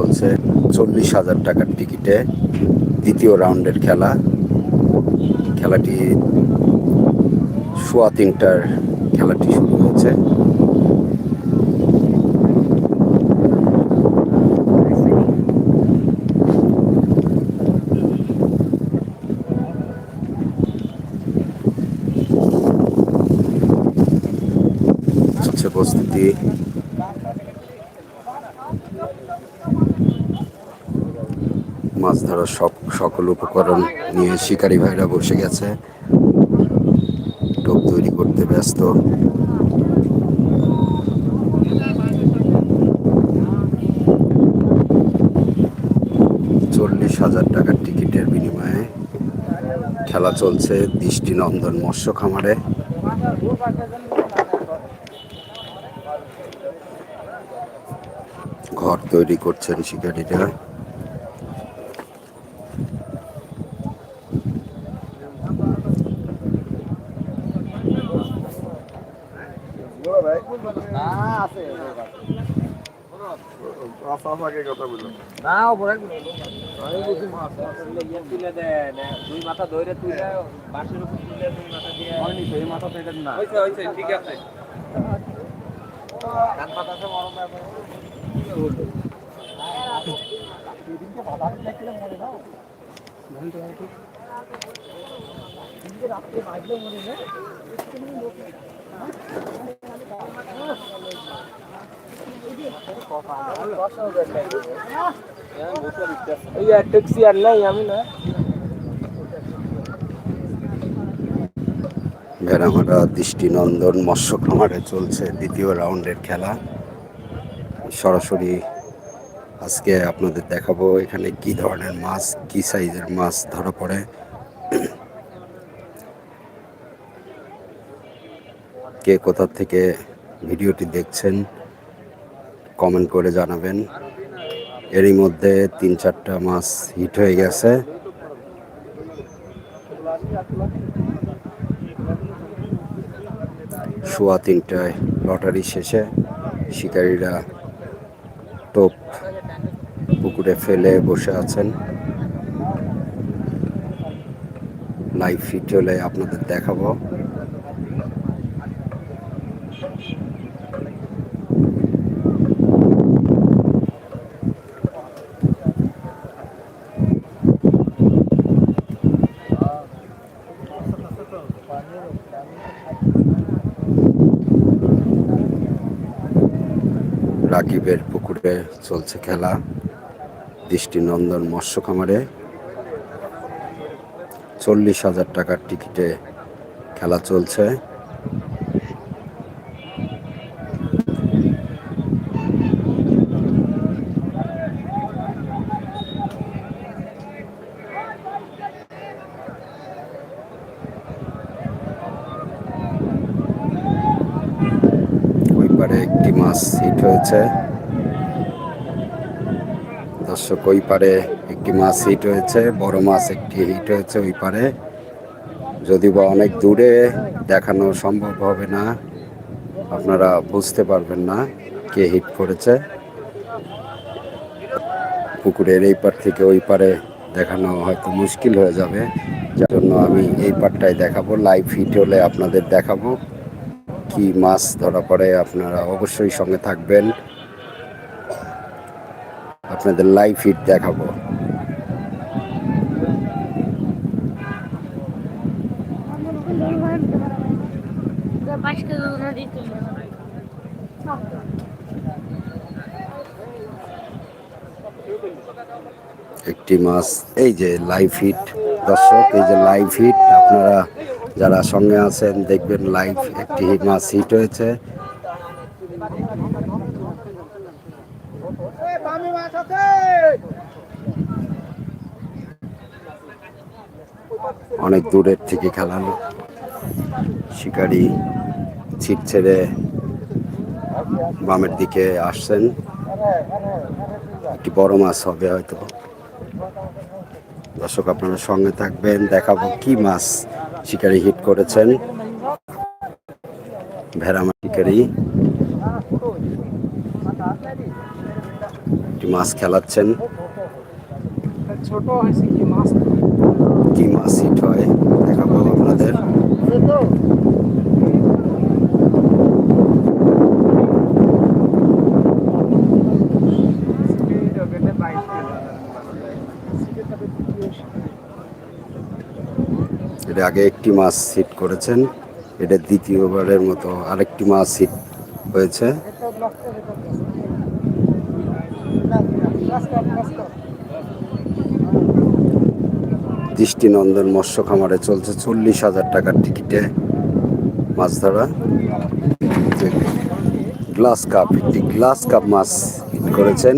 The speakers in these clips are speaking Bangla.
চলছে চল্লিশ হাজার টাকার টিকিটে দ্বিতীয় রাউন্ডের খেলা। খেলাটি সোয়া তিনটার খেলাটি শুরু হয়েছে। প্রস্তুতি মাছ ধরার সব সকল উপকরণ নিয়ে শিকারী ভাইরা বসে গেছে। টোপ তৈরি করতে ব্যস্ত। চল্লিশ হাজার টাকার টিকিটের বিনিময়ে খেলা চলছে দৃষ্টিনন্দন মৎস্য খামারে। ঘর তৈরি করছেন শিকারীরা। না ওপরে আমি বুঝি মাছ ইয়ে তুলে দেন দুই মাথা ধরে তুলে বাঁশের উপর তুলে দুই মাথা দিয়ে। হয়নি মাথা পেটেন না। হয়েছে হয়েছে ঠিক আছে। কান পাতা সব মরম ব্যাপার এই ভেড়ামারা দৃষ্টিনন্দন মৎস্য খামারে চলছে দ্বিতীয় রাউন্ডের খেলা। সরাসরি আজকে আপনাদের দেখাবো এখানে কি ধরনের মাছ, কি সাইজের মাছ ধরা পড়ে। কে কোথা থেকে ভিডিওটি দেখছেন কমেন্ট করে জানাবেন। এরই মধ্যে তিন চারটা মাছ হিট হয়ে গেছে। সোয়া তিনটায় লটারি শেষে শিকারীরা টোপ পুকুরে ফেলে বসে আছেন। লাইভ ফিট হলে আপনাদের দেখাবো। রাকিবের পুকুরে চলছে খেলা। দৃষ্টিনন্দন মৎস্য খামারে। চল্লিশ হাজার টাকার টিকিটে খেলা চলছে ওই পারে একটি মাছ? হিট হয়েছে দর্শক, ওই পারে একটি মাছ হিট হয়েছে বড় মাছ একটি হিট হয়েছে ওই পারে। যদি বা অনেক দূরে দেখানো সম্ভব হবে না, আপনারা বুঝতে পারবেন না কে হিট করেছে। পুকুরের এই পার থেকে ওই পারে দেখানো হয়তো মুশকিল হয়ে যাবে, যার জন্য আমি এই পারটাই দেখাবো লাইভ হিট হলে আপনাদের দেখাবো। কি মাছ ধরা পড়ে আপনারা অবশ্যই সঙ্গে থাকবেন আপনাদের লাইভ ফিট দেখাবো. একটি মাছ, এই যে লাইভ হিট দর্শক, এই যে লাইভ হিট আপনারা যারা সঙ্গে আছেন দেখবেন লাইভ একটি মাছ হিট হয়েছে অনেক দূরের থেকে খেলানো। শিকারি ছিট ছেড়ে বামের দিকে আসছেন। একটি বড় মাছ হবে হয়তো। দর্শক, আপনারা সঙ্গে থাকবেন, দেখাবো কি মাছ শিকারি হিট করেছেন। ভেড়া শিকারি। মাছ খেলাচ্ছেন। কি মাছ হিট হয় দেখাবো আপনাদের। এটা আগে একটি মাছ হিট করেছেন। এটা দ্বিতীয়বারের মতো আরেকটি মাছ হিট হয়েছে। দৃষ্টিনন্দন মৎস্য খামারে চলছে চল্লিশ হাজার টাকার টিকিটে মাছ ধরা। গ্লাস কাপ, একটি গ্লাস কাপ মাছ হিট করেছেন।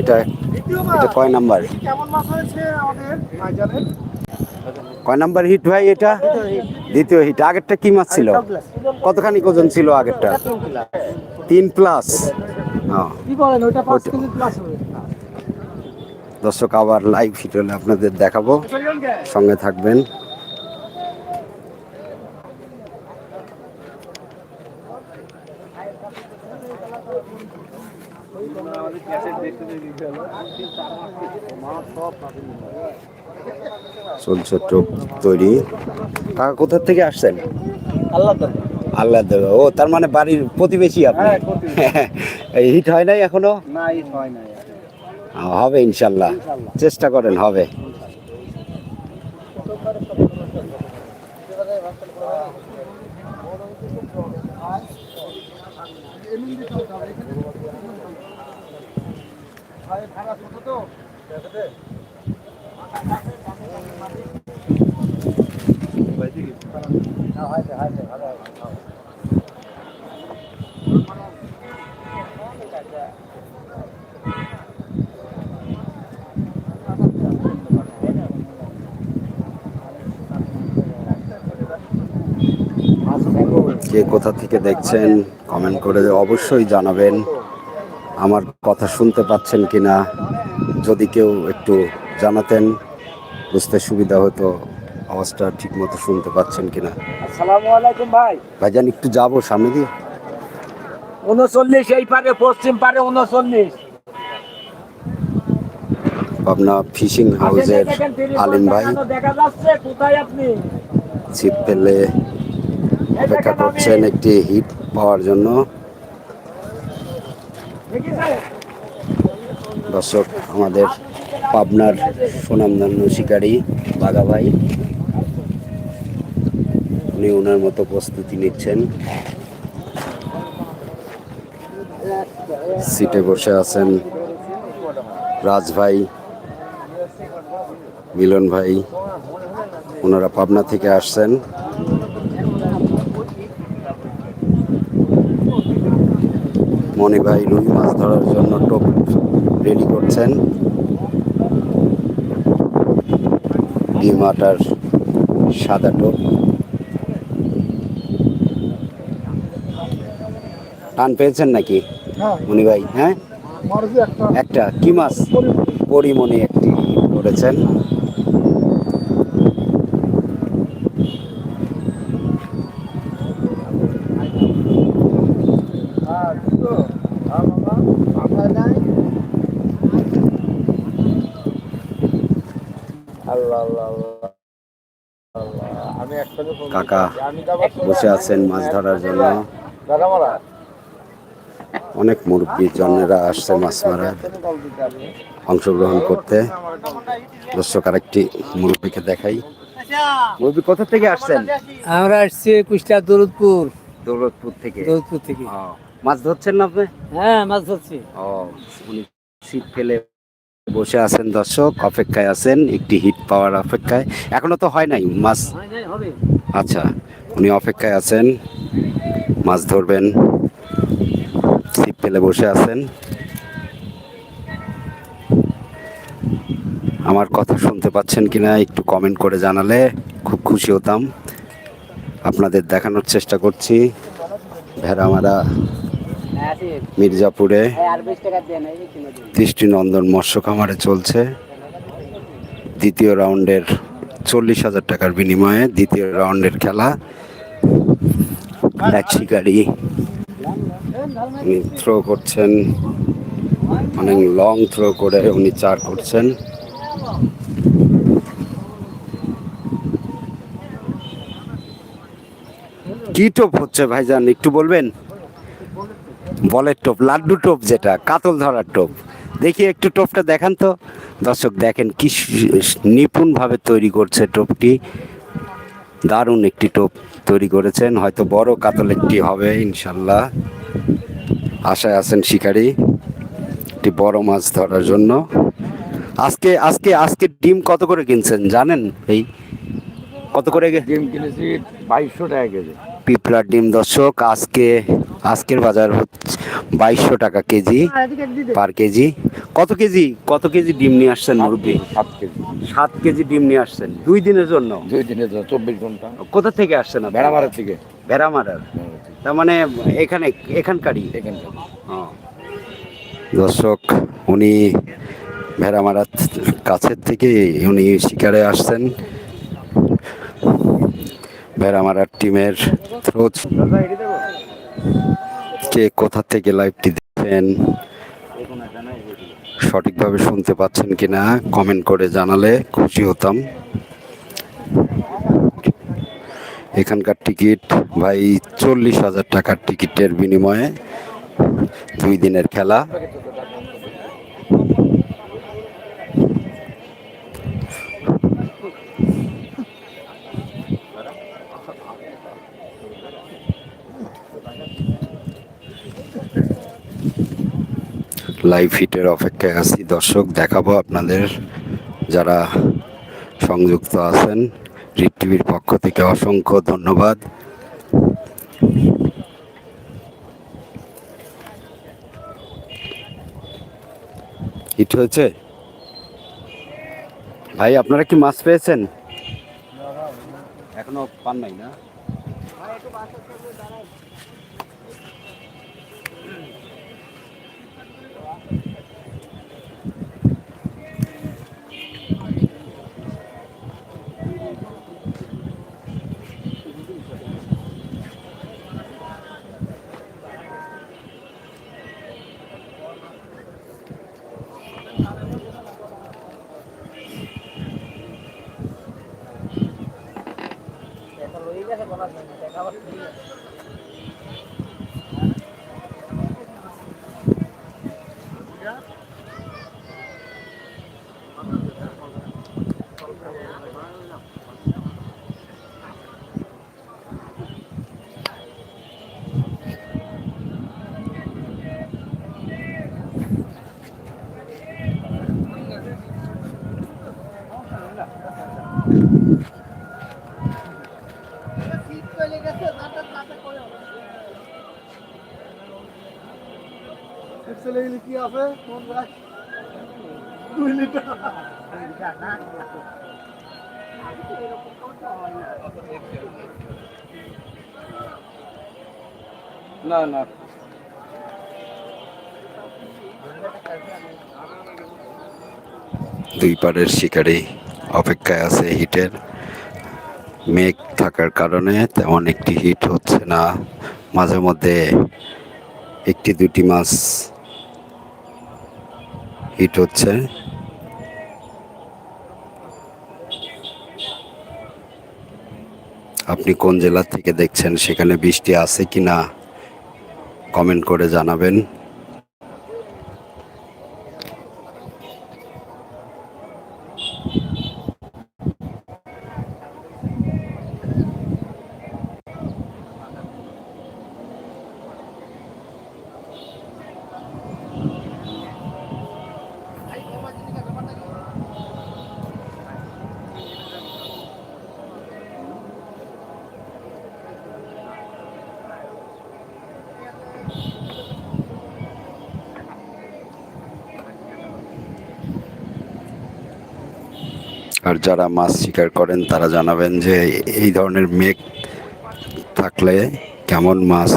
এটা এটা কয় নাম্বার কেমন মাছ হয়েছে আমাদের ভাইজানের কয় নাম্বার হিট ভাই এটা? দ্বিতীয় হিট। আগেরটা কি মাছ ছিল? কতখানি ওজন ছিল আগেরটা? তিন প্লাস দর্শক আবার লাইভ হিট হলে আপনাদের দেখাবো। সঙ্গে থাকবেন। চলছে টোপ তৈরি। কাকা কোথা থেকে আসছেন? আল্লাহ আল্লাহ দেবে ও তার মানে বাড়ির প্রতিবেশী আপনি? হিট হয় নাই এখনও? হয় হবে ইনশাল্লাহ। চেষ্টা করেন হবে। কে কোথা থেকে দেখছেন কমেন্ট করে অবশ্যই জানাবেন। আমার কথা শুনতে পাচ্ছেন কিনা, যদি কেউ একটু জানাতেন বুঝতে সুবিধা হতো আওয়াজটা ঠিক মতো শুনতে পাচ্ছেন কিনা। আসসালামু আলাইকুম ভাই। ভাইজান একটু যাব সামনে দিয়ে। উনচল্লিশ এই পারে পশ্চিম পারে উনচল্লিশ। পাবনা ফিশিং হাউসের আলিম ভাই। ছিপ ফেলে অপেক্ষা করছেন একটি হিট পাওয়ার জন্য। দর্শক আমাদের পাবনার সুনামধন্য শিকারী বাঘা ভাই। উনি ওনার মতো প্রস্তুতি নিচ্ছেন। সিটে বসে আছেন রাজ ভাই, মিলন ভাই। ওনারা পাবনা থেকে আসছেন। মনি ভাই রুই মাছ ধরার জন্য টোপ রেডি করছেন। ডিম আটার সাদা টোপ টান পেয়েছেন নাকি? হ্যাঁ। মনি ভাই হ্যাঁ একটা। একটা। কি মাছ? পরিমণি একটি করেছেন হ্যাঁ দুটো হ্যাঁ বাবা মাথায় নাই আল্লাহ আল্লাহ আল্লাহ। আমি একসাথে ফোন কাকা বসে আছেন মাছ ধরার জন্য। অনেক মুরব্বী জনেরা আসছে মাছ মারার অংশগ্রহণ করতে। দর্শক আরেকটি মুরব্বীকে দেখাই। মুরব্বী কোথা থেকে আসছেন? আমরা আসছি কুষ্টিয়া দৌলতপুর। দৌলতপুর থেকে। দৌলতপুর থেকে। মাছ ধরছেন না আপনি? হ্যাঁ মাছ ধরছি। ও উনি সিট ফেলে বসে আছেন দর্শক অপেক্ষায় আছেন একটি হিট পাওয়ার অপেক্ষায়। এখনও তো হয় নাই মাছ আচ্ছা উনি অপেক্ষায় আছেন মাছ ধরবেন ছিপ ফেলে বসে আছেন। আমার কথা শুনতে পাচ্ছেন কিনা একটু কমেন্ট করে জানালে খুব খুশি হতাম। আপনাদের দেখানোর চেষ্টা করছি। ভেড়ামারা মির্জাপুরে দৃষ্টিনন্দন মৎস্য খামারে চলছে। দ্বিতীয় রাউন্ডের চল্লিশ হাজার টাকার বিনিময়ে দ্বিতীয় রাউন্ডের খেলা। এক শিকারি উনি থ্রো করছেন। অনেক লং থ্রো করে উনি চার করছেন। কি টোপ হচ্ছে ভাইজান একটু বলবেন? বলের টোপ লাড্ডু টোপ যেটা কাতল ধরার টোপ। দেখি একটু টোপটা দেখান তো। দর্শক দেখেন কি নিপুণভাবে তৈরি করছে টোপটি। দারুণ একটি টোপ তৈরি করেছেন। হয়তো বড় কাতল একটি হবে ইনশাল্লাহ। আশায় আছেন শিকারী। একটি বড় মাছ ধরার জন্য। আজকে আজকে আজকে ডিম কত করে কিনছেন জানেন? এই কত করে ডিম কিনেছি বাইশশো টাকা কেজি। পিঁপড়ার ডিম দর্শক আজকে আজকের বাজার হচ্ছে বাইশশো টাকা কেজি পার কেজি। কত কেজি? কত কেজি ডিম নিয়ে আসছেন মুরব্বী? সাত কেজি। সাত কেজি ডিম নিয়ে আসছেন। দুই দিনের জন্য? দুই দিনে তো চব্বিশ ঘণ্টা। কোথা থেকে আসছেন? ভেড়ামারের থেকে। ভেড়ামারার। তার মানে এখানে এখানকারই? এখানকার দর্শক উনি ভেড়ামারার কাছের থেকে উনি শিকারে আসছেন। ভেড়ামারার টিমের থ্রোজ কে কোথা থেকে লাইভটি দেখছেন? সঠিকভাবে শুনতে পাচ্ছেন কিনা কমেন্ট করে জানালে খুশি হতাম। এখানকার টিকিট, ভাই, চল্লিশ হাজার টাকার টিকিটের বিনিময়ে দুই দিনের খেলা। লাইভ হিটের অপেক্ষায় আছি। দর্শক, দেখাবো আপনাদের যারা সংযুক্ত আছেন। রিট টিভির পক্ষ থেকে অসংখ্য ধন্যবাদ। হিট হয়েছে? ভাই, আপনারা কি মাছ পেয়েছেন? এখনও পান নাই না? লিটার না না। দুই পারের শিকারি অপেক্ষায় আছে হিটের। মেঘ থাকার কারণে তেমন একটি হিট হচ্ছে না। মাঝে মধ্যে একটি দুটি মাছ হিট হচ্ছে। আপনি কোন জেলা থেকে দেখছেন? সেখানে বৃষ্টি আছে কি না কমেন্ট করে জানাবেন। আর যারা মাছ শিকার করেন, তারা জানাবেন যে এই ধরনের মেঘ থাকলে কেমন মাছ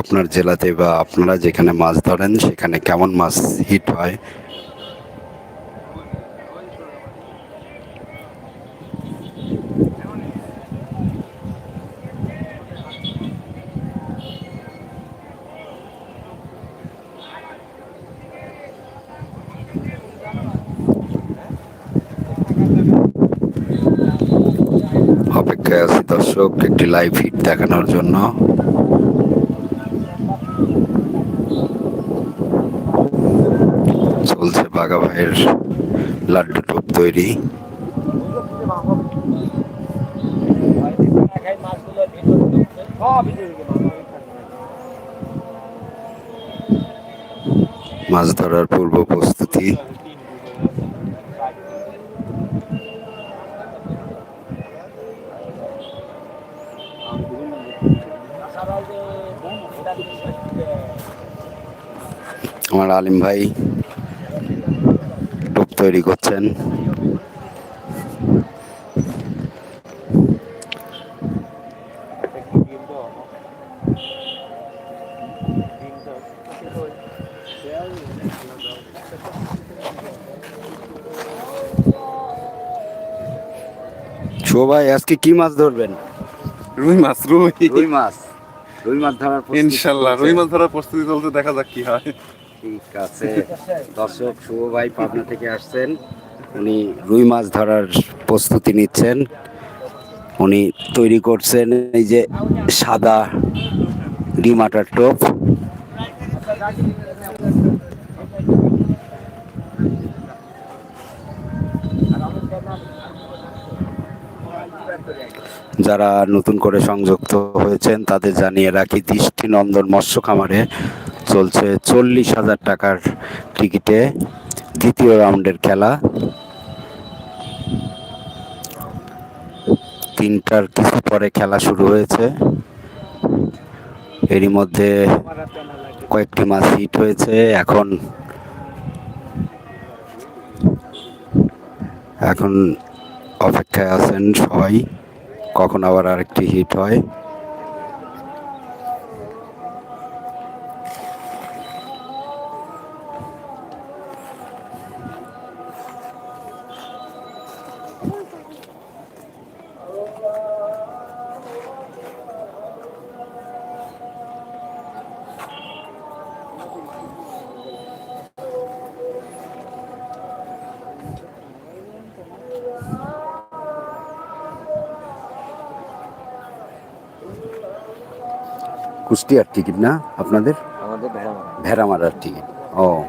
আপনার জেলাতে বা আপনারা যেখানে মাছ ধরেন, সেখানে কেমন মাছ হিট হয়। দর্শক, একটি লাইভ হিট দেখানোর জন্য। চলছে বাঘা ভাইয়ের লাড্ডু টোপ তৈরি। মাছ ধরার পূর্ব প্রস্তুতি। আমার আলিম ভাই টোপ তৈরি করছেন। ভাই আজকে কি মাছ ধরবেন? রুই মাছ রুই। রুই মাছ। রুই মাছ ধরার ইনশাল্লাহ রুই মাছ ধরার প্রস্তুতি চলতে দেখা যাক কি হয়। ঠিক আছে। দর্শক শুভ ভাই পাবনা থেকে আসছেন। উনি রুই মাছ ধরার প্রস্তুতি নিচ্ছেন। উনি তৈরি করছেন এই যে সাদা ডিমাটার টোপ। যারা নতুন করে সংযুক্ত হয়েছেন, তাদের জানিয়ে রাখি, দৃষ্টিনন্দন মৎস্য খামারে চলছে চল্লিশ হাজার টাকার টিকিটে দ্বিতীয় রাউন্ডের খেলা। তিনটার কিছু পরে খেলা শুরু হয়েছে। এরই মধ্যে কয়েকটি মাছ হিট হয়েছে। এখন এখন অপেক্ষায় আছেন সবাই। কখন আবার আরেকটি হিট হয়? কুষ্টিয়ার টিকিট না আপনাদের? আমাদের ভেড়া মারার টিকিট ও।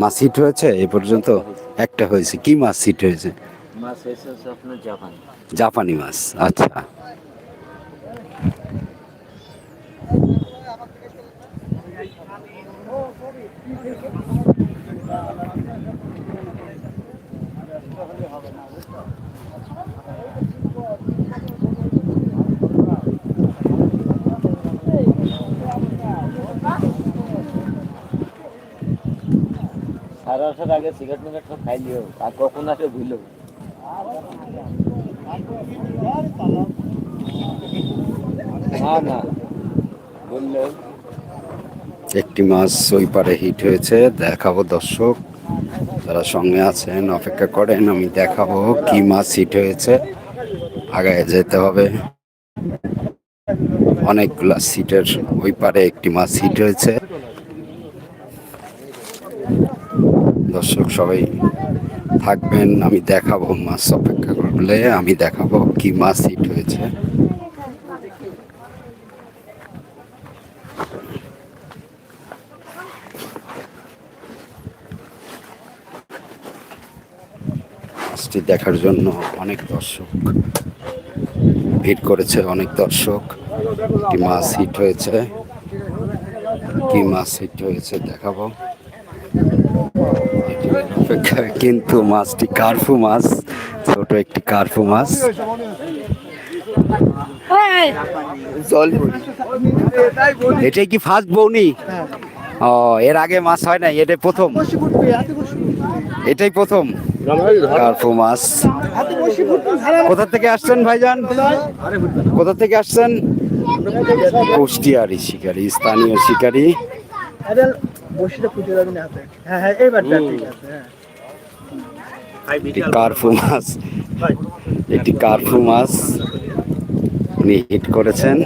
মাছ হিট হয়েছে? এ পর্যন্ত একটা হয়েছে। কি মাছ হিট হয়েছে? মাছ এসে আপনার জাপান। জাপানি মাছ। আচ্ছা। আগে সিগারেট মিগারেট সব খাইলিও আর কখন আসে ভুলো। না না, বললে। একটি মাছ ওই পারে হিট হয়েছে, দেখাবো দর্শক, যারা সঙ্গে আছেন, অপেক্ষা করেন, আমি দেখাবো কি মাছ হিট হয়েছে। আগায় যেতে হবে। অনেকগুলা সিটের ওই পারে একটি মাছ হিট হয়েছে। দর্শক, সবাই থাকবেন, আমি দেখাবো মাছ অপেক্ষা করলে, আমি দেখাবো কি মাছ হিট হয়েছে। মাছটি দেখার জন্য অনেক দর্শক ভিড় করেছে, অনেক দর্শক। কি মাছ হিট হয়েছে? কি মাছ হিট হয়েছে দেখাবো। কিন্তু মাছটি কার্ফু মাছ, ছোট একটি কার্ফু মাছ। এটাই কি ফার্স্ট বৌনি? ও, এর আগে মাছ হয় না এটাই প্রথম। এটাই প্রথম। কার্ফু মাছ। কোথা থেকে আসছেন ভাইজান? কোথা থেকে আসছেন? কুষ্টিয়ারি শিকারি, স্থানীয় শিকারি। বসিটা খুঁজে রাখবেন হাতে হ্যাঁ হ্যাঁ এইবারটা ঠিক আছে হ্যাঁ। একটি কার্ফু মাছ একটি কার্ফু মাছ উনি হিট করেছেন।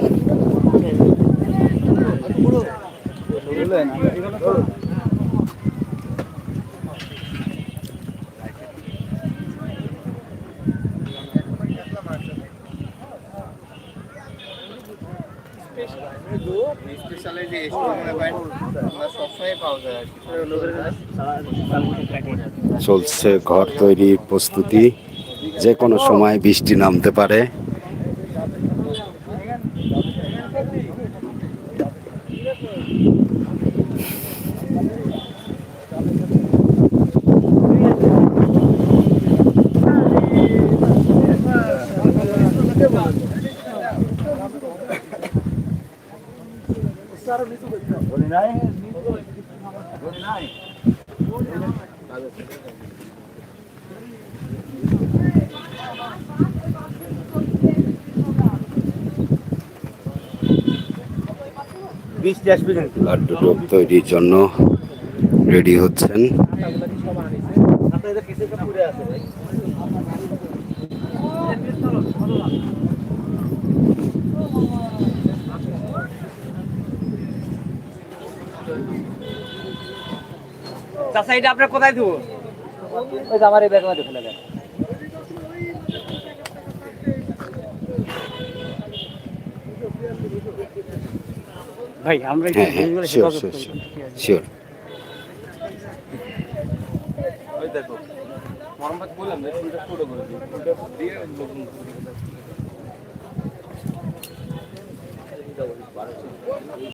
স্পেশাল চলছে ঘর তৈরির প্রস্তুতি যে কোনো সময় বৃষ্টি নামতে পারে। আর দুটো তৈরির জন্য রেডি হচ্ছেন। চাচা এটা আপনার কোথায় দেবো ওই যে আমার এই ব্যাগের মধ্যে ফেলে দেন ভাই আমরা হ্যাঁ হ্যাঁ শিওর শিওর শিওর দিয়ে দিই।